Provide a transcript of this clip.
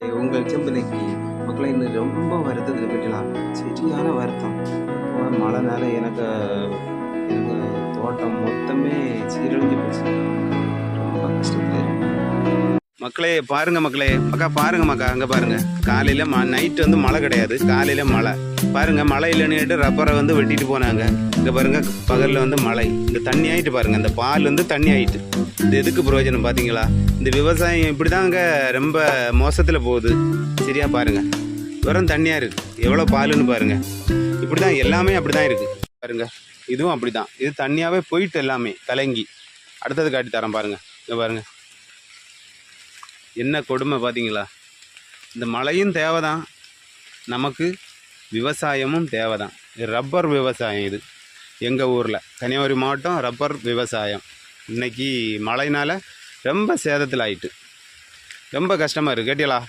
உங்கள் செம்பனைக்கு மக்களை இன்னும் ரொம்ப வருத்தத்தில் கட்டலாம் சரியான வருத்தம். மழைனால எனக்கு எனக்கு தோட்டம் மொத்தமே சீர மக்களே பாருங்க மக்களே. மக்கா பாருங்க மக்கா அங்க பாருங்க. காலையில நைட் வந்து மழை கிடையாது. காலையில மழை. பாருங்க மழை இல்லைன்னு ரப்பரை வந்து வெட்டிட்டு போனாங்க. இங்க பாருங்க பகல்ல வந்து மழை. இந்த தண்ணி ஆயிட்டு பாருங்க. இந்த பால் வந்து தண்ணி ஆயிட்டு. இது எதுக்கு பிரயோஜனம் பாத்தீங்களா? இந்த விவசாயம் இப்படிதாங்க ரொம்ப மோசத்துல போகுது. சரியா பாருங்க. வெறும் தண்ணியா இருக்கு. எவ்வளவு பாலுன்னு பாருங்க. இப்படிதான் எல்லாமே அப்படிதான் இருக்கு. பாருங்க இதுவும் அப்படிதான். இது தண்ணியாவே போயிட்டு எல்லாமே. கலங்கி. அடுத்தது காட்டி தரேன் பாருங்க. இங்க பாருங்க. என்ன கொடுமை பார்த்தீங்களா? இந்த மழையும் தேவைதான். நமக்கு விவசாயமும் தேவைதான். தான் ரப்பர் விவசாயம் இது. எங்கள் ஊரில் கன்னியாகுமரி மாவட்டம் ரப்பர் விவசாயம். இன்னைக்கு மழைனால ரொம்ப சேதத்தில் ஆயிட்டு. ரொம்ப கஷ்டமாக இருக்குது கேட்டியலா